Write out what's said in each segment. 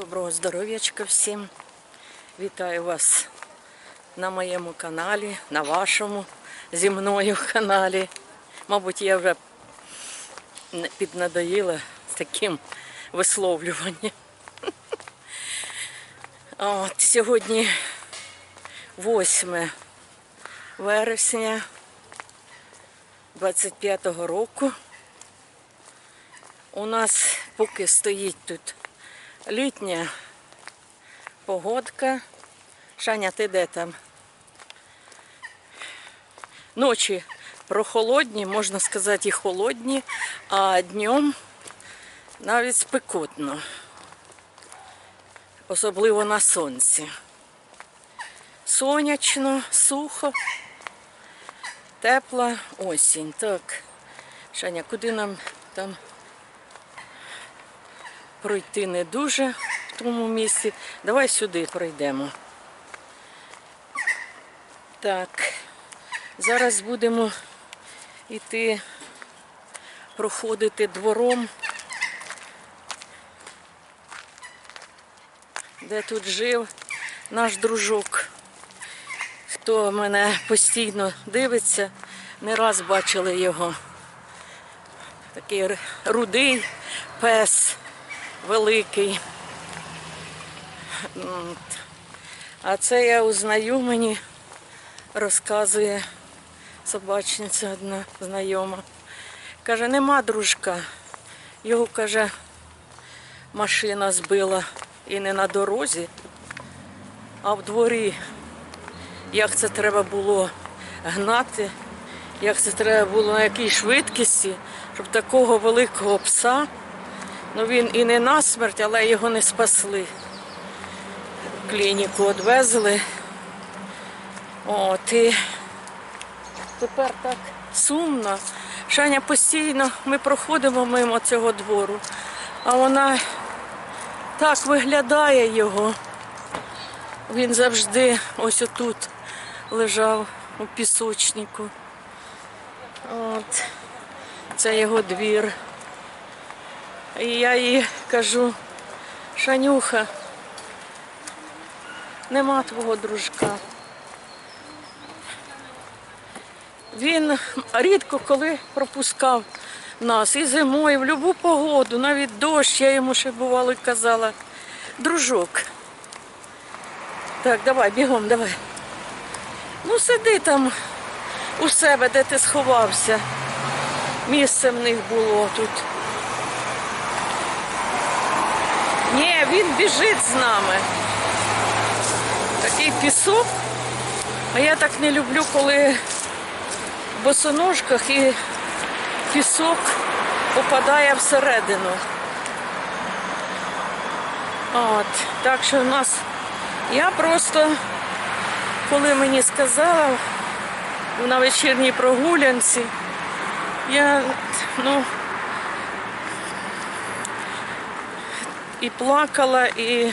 Доброго здоров'ячка всім. Вітаю вас на моєму каналі, на вашому зі мною каналі. Мабуть, я вже піднадоїла таким висловлюванням. От, сьогодні 8 вересня 25-го року. У нас поки стоїть тут літня погодка. Шаня, ти де там? Ночі прохолодні, можна сказати, і холодні, а днем навіть спекотно. Особливо на сонці. Сонячно, сухо, тепла осінь. Так, Шаня, куди нам там пройти не дуже в тому місці. Давай сюди пройдемо. Так, зараз будемо йти проходити двором, де тут жив наш дружок. Хто мене постійно дивиться, не раз бачили його. Такий рудий пес великий. А це я узнаю мені, розказує собачниця одна знайома. Каже, нема дружка. Його, каже, машина збила і не на дорозі, а в дворі. Як це треба було гнати, як це треба було на якій швидкості, щоб такого великого пса. Ну він і не насмерть, але його не спасли. Клініку відвезли. От і тепер так сумно. Шаня постійно ми проходимо мимо цього двору, а вона так виглядає його. Він завжди ось отут лежав у пісочнику. От. Це його двір. І я їй кажу, Шанюха, нема твого дружка. Він рідко коли пропускав нас і зимою, і в будь-яку погоду, навіть дощ, я йому ще бувало казала. Дружок. Так, давай, бігом, давай. Ну, сиди там у себе, де ти сховався. Місце в них було тут. Ні, він біжить з нами. Такий пісок. А я так не люблю, коли в босоножках і пісок попадає всередину. От, так що в нас я просто, коли мені сказала на вечірній прогулянці, я ну і плакала, і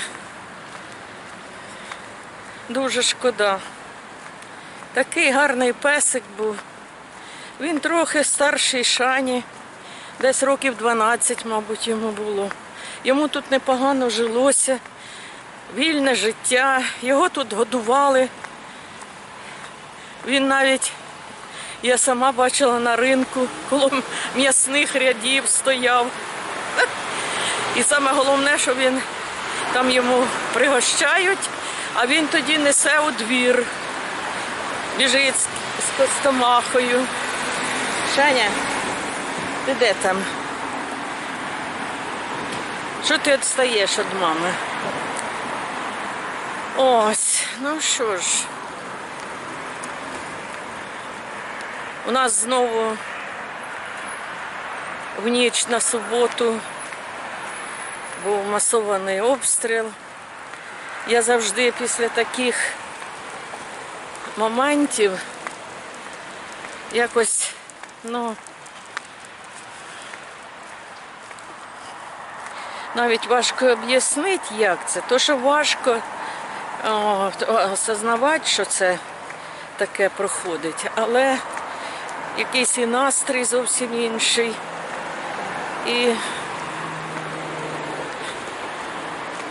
дуже шкода. Такий гарний песик був. Він трохи старший Шані, десь років 12, мабуть, йому було. Йому тут непогано жилося, вільне життя, його тут годували. Він навіть, я сама бачила на ринку, коло м'ясних рядів стояв. І саме головне, що він там йому пригощають, а він тоді несе у двір. Біжить з, костомахою. Шаня, ти де там? Що ти відстаєш від мами? Ось, ну що ж. У нас знову в ніч на суботу був масований обстріл. Я завжди після таких моментів якось, ну, навіть важко об'яснити, як це. То, що важко о, осознавати, що це таке проходить, але якийсь і настрій зовсім інший. І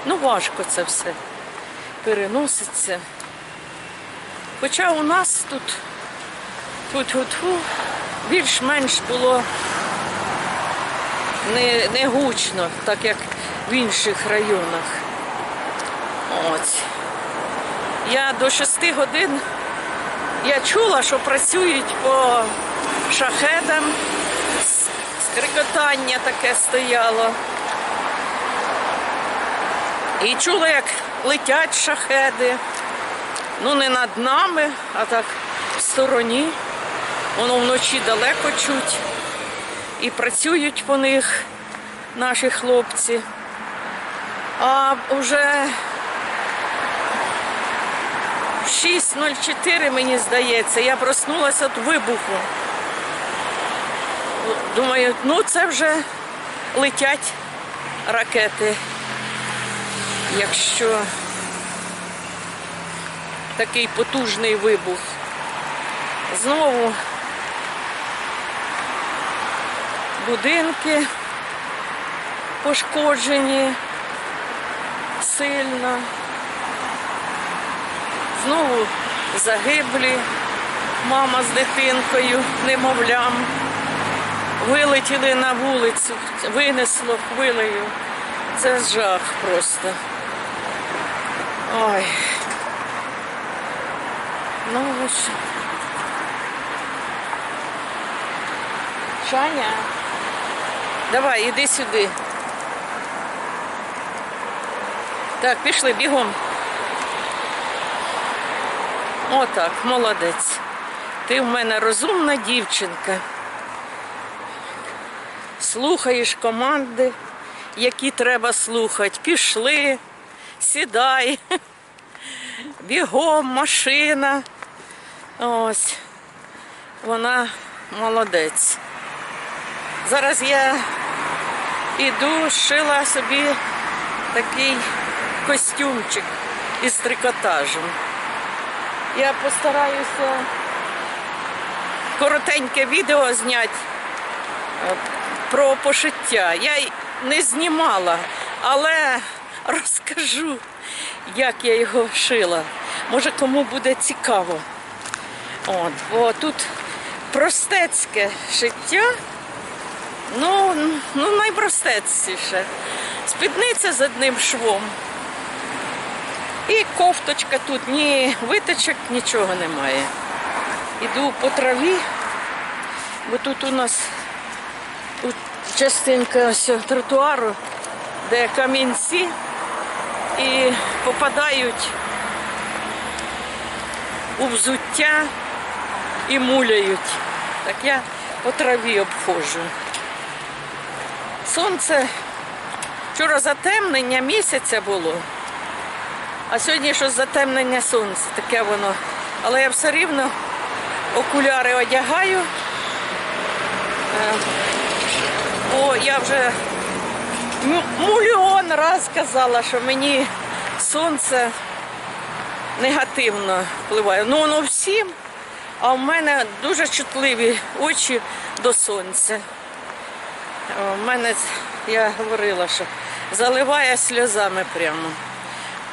Ну, важко це все переноситься. Хоча у нас тут тьфу-тьфу-тьфу, більш-менш було не, не гучно, так як в інших районах. Ось. Я до 6 годин я чула, що працюють по шахедам. Скрикотання таке стояло. І чула, як летять шахеди. Ну, не над нами, а так в стороні. Воно вночі далеко чуть. І працюють по них наші хлопці. А вже в 6.04, мені здається, я проснулася від вибуху. Думаю, ну це вже летять ракети. Якщо такий потужний вибух. Знову будинки пошкоджені сильно. Знову загиблі мама з дитинкою, немовлям. Вилетіли на вулицю, винесло хвилею. Це жах просто. Ой. Ну ось. Шаня. Давай, іди сюди. Так, пішли бігом. Отак, молодець. Ти в мене розумна дівчинка. Слухаєш команди, які треба слухати. Пішли, сідай, бігом, машина. Ось. Вона молодець. Зараз я іду, шила собі такий костюмчик із трикотажем. Я постараюся коротеньке відео зняти е, про пошиття. Я не знімала, але розкажу, як я його шила. Може, кому буде цікаво. От, бо тут простецьке шиття. Ну, ну найпростецьше. Спідниця з одним швом. І кофточка тут, ні виточок, нічого немає. Іду по траві, бо тут у нас частинка ось тротуару, де камінці і попадають у взуття і муляють. Так я по траві обходжу. Сонце вчора затемнення місяця було, а сьогодні щось затемнення сонця, таке воно. Але я все рівно окуляри одягаю. Е, Бо я вже мільйон раз казала, що мені сонце негативно впливає. Ну, воно всім, а в мене дуже чутливі очі до сонця. У мене, я говорила, що заливає сльозами прямо,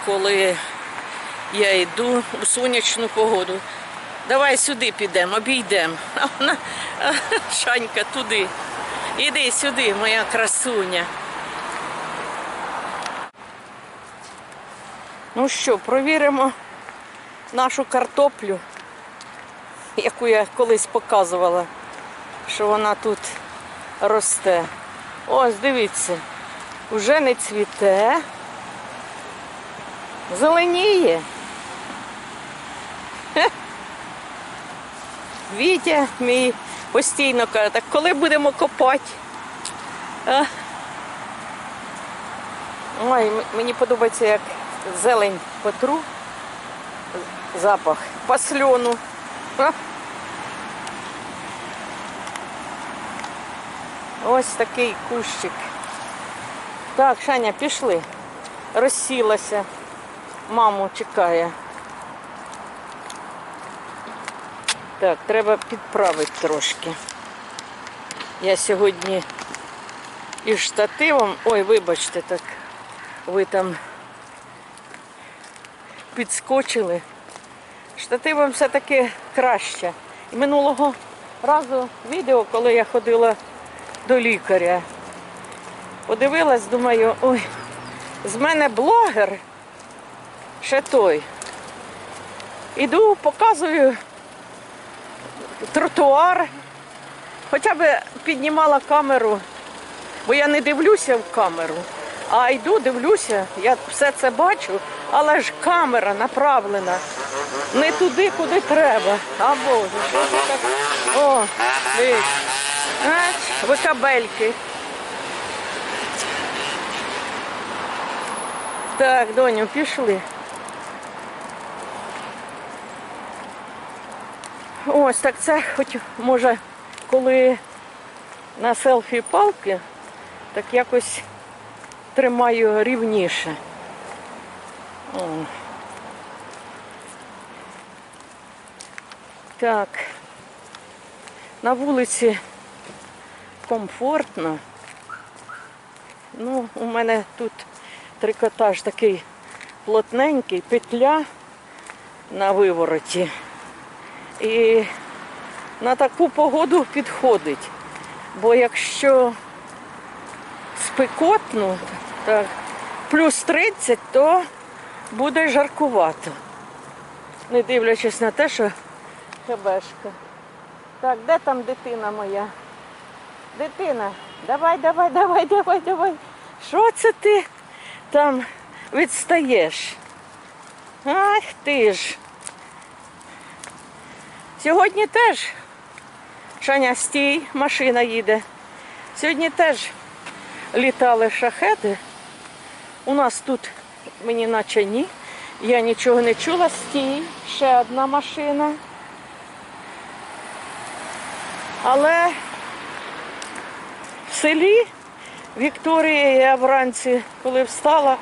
коли я йду у сонячну погоду. Давай сюди підемо, обійдемо. А вона Шанька туди. Іди сюди, моя красуня. Ну що, провіримо нашу картоплю, яку я колись показувала, що вона тут росте. Ось, дивіться, вже не цвіте, зеленіє. Вітя мій постійно каже, так коли будемо копати? Ой, мені подобається, як зелень потру, запах пасльону. Ось такий кущик. Так, Шаня, пішли. Розсілася. Маму чекає. Так, треба підправити трошки. Я сьогодні із штативом. Ой, вибачте, так ви там підскочили. Штативом все-таки краще. І минулого разу відео, коли я ходила до лікаря, подивилась, думаю, ой, з мене блогер ще той. Іду, показую тротуар, хоча б піднімала камеру, бо я не дивлюся в камеру, а йду, дивлюся, я все це бачу, але ж камера направлена не туди, куди треба. А Боже, що це так? О, дивись. Ач, викабельки. Так, доню, пішли. Ось так це хоч може, коли на селфі палки, так якось тримаю рівніше. О. Так. На вулиці комфортно. Ну, у мене тут трикотаж такий плотненький, петля на вивороті. І на таку погоду підходить. Бо якщо спекотно, так, плюс 30, то буде жаркувато. Не дивлячись на те, що хебешка. Так, де там дитина моя? Дитина, давай, давай, давай, давай, давай. Що це ти там відстаєш? Ах ти ж. Сьогодні теж Шаня стій, машина їде. Сьогодні теж літали шахеди. У нас тут мені наче ні. Я нічого не чула. Стій, ще одна машина. Але в селі Вікторія я вранці, коли встала,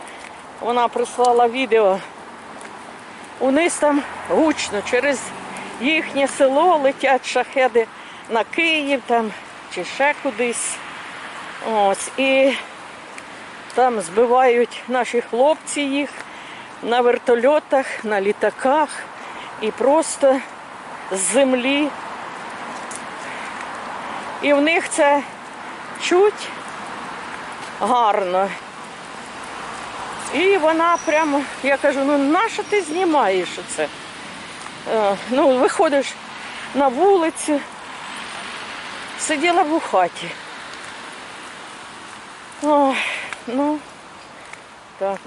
вона прислала відео. Униз там гучно через їхнє село летять шахеди на Київ там чи ще кудись. Ось. І там збивають наші хлопці їх на вертольотах, на літаках і просто з землі. І в них це чуть гарно. І вона прямо, я кажу, ну нащо ти знімаєш це? Ну, виходиш на вулицю, сиділа в хаті. Ой, ну, так.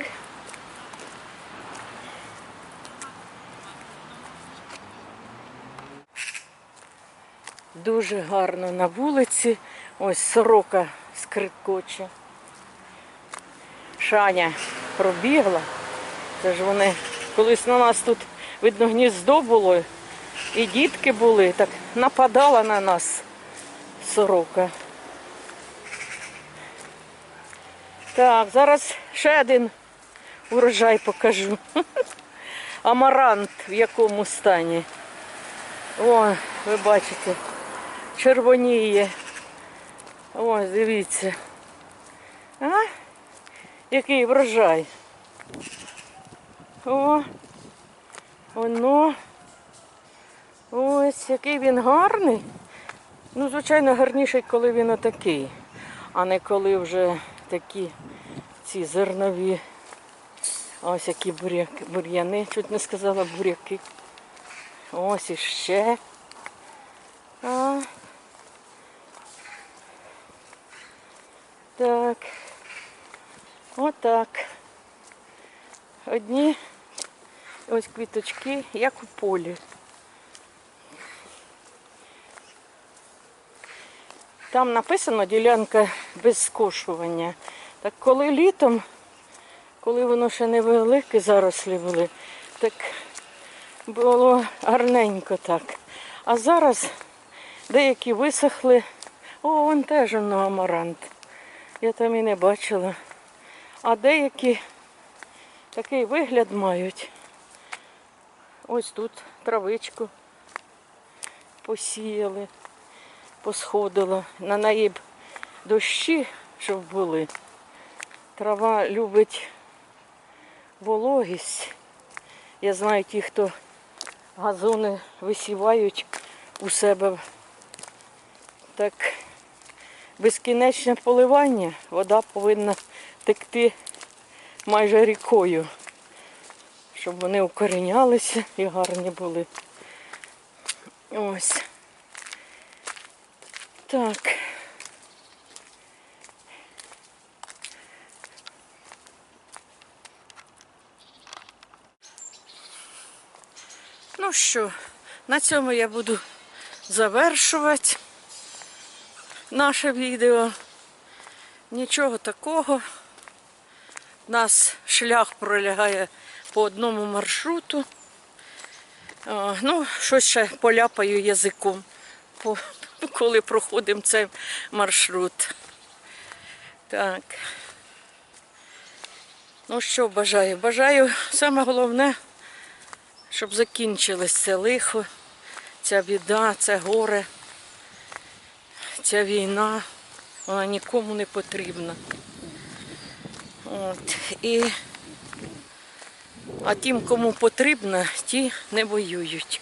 Дуже гарно на вулиці. Ось сорока скрикоче. Шаня пробігла. Це ж вони колись на нас тут, видно, гніздо було, і дітки були, так нападала на нас сорока. Так, зараз ще один урожай покажу. Амарант в якому стані. О, ви бачите, червоніє. Ось, дивіться. А? Який врожай. О, воно. Ось який він гарний. Ну, звичайно, гарніший, коли він отакий, а не коли вже такі ці зернові. Ось які буряки, бур'яни, чуть не сказала буряки. Ось іще. А. Так. Отак. Одні ось квіточки, як у полі. Там написано ділянка без скошування. Так коли літом, коли воно ще невелике зарослі були, так було гарненько так. А зараз деякі висохли. О, вон теж воно амарант. Я там і не бачила. А деякі такий вигляд мають. Ось тут травичку посіяли, посходило. На неї б дощі, щоб були. Трава любить вологість Я знаю ті, хто газони висівають у себе. Так безкінечне поливання, вода повинна текти майже рікою, щоб вони укорінялися і гарні були. Ось. Так. Ну що, на цьому я буду завершувати наше відео. Нічого такого. У нас шлях пролягає по одному маршруту. Ну, щось ще поляпаю язиком, коли проходимо цей маршрут. Так. Ну що бажаю? Бажаю саме головне, щоб закінчилось це лихо, ця біда, це горе, ця війна. Вона нікому не потрібна. От. І... А тим, кому потрібно, ті не воюють.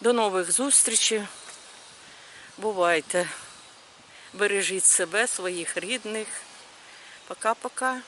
До нових зустрічей. Бувайте. Бережіть себе, своїх рідних. Пока-пока.